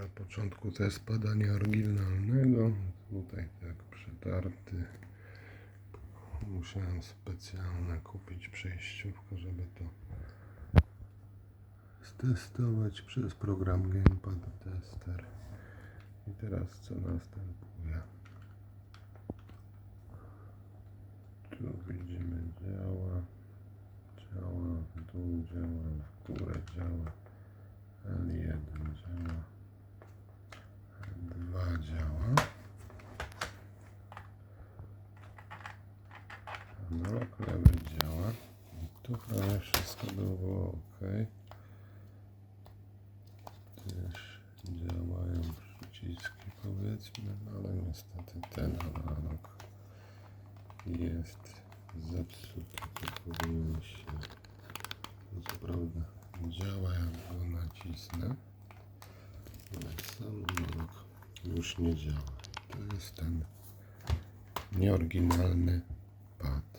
Na początku test badania oryginalnego. Tutaj tak przetarty. Musiałem specjalne kupić przejściówkę, żeby to stestować przez program Gamepad Tester. I teraz co następuje? Tu widzimy działa, działa, w dół działa, w górę działa, L1 działa, L2 działa. Analog lewy działa. Tu prawie wszystko było ok. Też działają przyciski powiedzmy, ale niestety ten analog jest zepsuty. To powinien się co działa jak go nacisnę, ale sam analog już nie działa. To jest ten nieoryginalny pad.